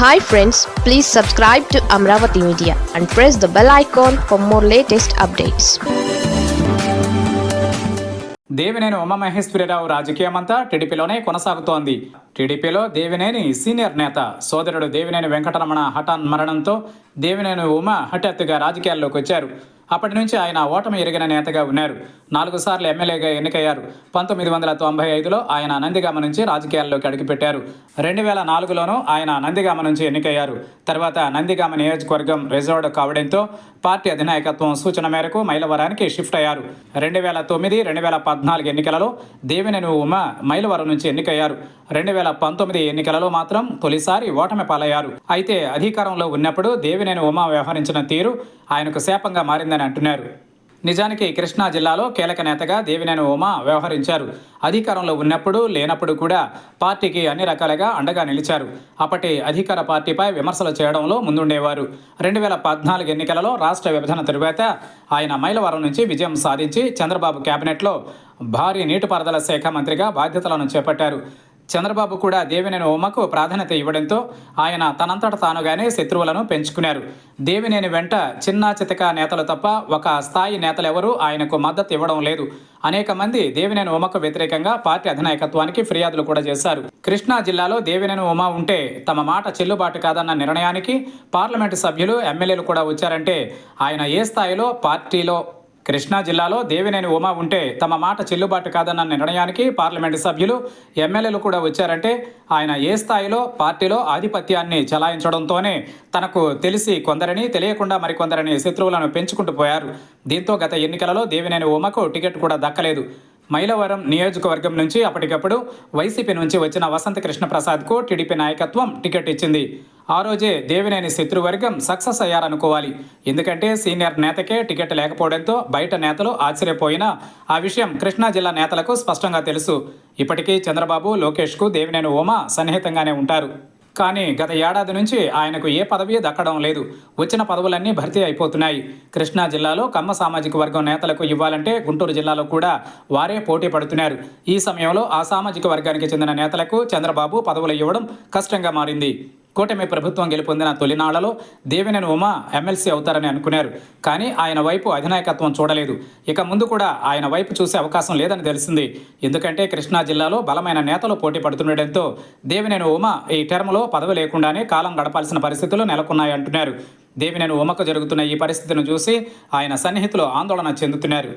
Hi friends please subscribe to Amaravati media and press the bell icon for more latest updates Devineni Umamaheswara Rao రాజకీయమంతా టీడీపీలోనే కొనసాగుతోంది. టీడీపీలో Devineni senior నేత సోదరుడు దేవినేని వెంకటరమణ హఠాన్ మరణంతో దేవినేని ఉమ హఠాత్తుగా రాజకీయాల్లోకి వచ్చారు. అప్పటి నుంచి ఆయన ఓటమి ఎరిగిన నేతగా ఉన్నారు. నాలుగు సార్లు ఎమ్మెల్యేగా ఎన్నికయ్యారు. పంతొమ్మిది వందల తొంభై ఐదులో ఆయన నందిగామ నుంచి రాజకీయాల్లోకి అడుగుపెట్టారు. రెండు వేల నాలుగులోనూ ఆయన నందిగామ నుంచి ఎన్నికయ్యారు. తర్వాత నందిగామ నియోజకవర్గం రిజర్వ్డ్ కావడంతో పార్టీ అధినాయకత్వం సూచన మేరకు మైలవరానికి షిఫ్ట్ అయ్యారు. రెండు వేల తొమ్మిది రెండు వేల పద్నాలుగు ఎన్నికలలో దేవినేని ఉమ మైలవరం నుంచి ఎన్నికయ్యారు. రెండు వేల పంతొమ్మిది ఎన్నికలలో మాత్రం తొలిసారి ఓటమి పాలయ్యారు. అయితే అధికారంలో ఉన్నప్పుడు దేవినేని ఉమ వ్యవహరించిన తీరు ఆయనకు శాపంగా మారిందని అంటున్నారు. నిజానికి కృష్ణా జిల్లాలో కీలక నేతగా దేవినేని ఉమా వ్యవహరించారు. అధికారంలో ఉన్నప్పుడు లేనప్పుడు కూడా పార్టీకి అన్ని రకాలుగా అండగా నిలిచారు. అప్పటి అధికార పార్టీపై విమర్శలు చేయడంలో ముందుండేవారు. రెండు వేల పద్నాలుగు ఎన్నికలలో రాష్ట్ర విభజన తరువాత ఆయన మైలవరం నుంచి విజయం సాధించి చంద్రబాబు కేబినెట్లో భారీ నీటిపారుదల శాఖ మంత్రిగా బాధ్యతలను చేపట్టారు. చంద్రబాబు కూడా దేవినేని ఉమకు ప్రాధాన్యత ఇవ్వడంతో ఆయన తనంతట తానుగానే శత్రువులను పెంచుకున్నారు. దేవినేని వెంట చిన్న చితక నేతలు తప్ప ఒక స్థాయి నేతలెవరూ ఆయనకు మద్దతు ఇవ్వడం లేదు. అనేక మంది దేవినేని ఉమకు వ్యతిరేకంగా పార్టీ అధినాయకత్వానికి ఫిర్యాదులు కూడా చేశారు. కృష్ణా జిల్లాలో దేవినేని ఉమ ఉంటే తమ మాట చెల్లుబాటు కాదన్న నిర్ణయానికి పార్లమెంటు సభ్యులు ఎమ్మెల్యేలు కూడా వచ్చారంటే ఆయన ఏ స్థాయిలో పార్టీలో కృష్ణా జిల్లాలో దేవినేని ఉమా ఉంటే తమ మాట చెల్లుబాటు కాదన్న నిర్ణయానికి పార్లమెంటు సభ్యులు ఎమ్మెల్యేలు కూడా వచ్చారంటే ఆయన ఏ స్థాయిలో పార్టీలో ఆధిపత్యాన్ని చలాయించడంతోనే తనకు తెలిసి కొందరిని తెలియకుండా మరికొందరిని శత్రువులను పెంచుకుంటూ పోయారు. దీంతో గత ఎన్నికలలో దేవినేని ఉమకు టికెట్ కూడా దక్కలేదు. మైలవరం నియోజకవర్గం నుంచి అప్పటికప్పుడు వైసీపీ నుంచి వచ్చిన వసంత కృష్ణప్రసాద్కు టీడీపీ నాయకత్వం టికెట్ ఇచ్చింది. ఆ రోజే దేవినేని శత్రువర్గం సక్సెస్ అయ్యారనుకోవాలి. ఎందుకంటే సీనియర్ నేతకే టికెట్ లేకపోవడంతో బయట నేతలు ఆశ్చర్యపోయినా ఆ విషయం కృష్ణా జిల్లా నేతలకు స్పష్టంగా తెలుసు. ఇప్పటికీ చంద్రబాబు లోకేష్కు దేవినేని ఉమ సన్నిహితంగానే ఉంటారు. కానీ గత ఏడాది నుంచి ఆయనకు ఏ పదవి దక్కడం లేదు. వచ్చిన పదవులన్నీ భర్తీ అయిపోతున్నాయి. కృష్ణా జిల్లాలో కమ్మ సామాజిక వర్గం నేతలకు ఇవ్వాలంటే గుంటూరు జిల్లాలో కూడా వారే పోటీ పడుతున్నారు. ఈ సమయంలో ఆ సామాజిక వర్గానికి చెందిన నేతలకు చంద్రబాబు పదవులు ఇవ్వడం కష్టంగా మారింది. కూటమి ప్రభుత్వం గెలుపొందిన తొలినాళ్ళలో దేవినేని ఉమా ఎమ్మెల్సీ అవుతారని అనుకున్నారు. కానీ ఆయన వైపు అధినాయకత్వం చూడలేదు. ఇక ముందు కూడా ఆయన వైపు చూసే అవకాశం లేదని తెలిసింది. ఎందుకంటే కృష్ణా జిల్లాలో బలమైన నేతలు పోటీ పడుతుండటంతో దేవినేని ఉమ ఈ టర్మ్లో పదవి లేకుండానే కాలం గడపాల్సిన పరిస్థితులు నెలకొన్నాయంటున్నారు దేవినేని ఉమకు జరుగుతున్న ఈ పరిస్థితిని చూసి ఆయన సన్నిహితులు ఆందోళన చెందుతున్నారు.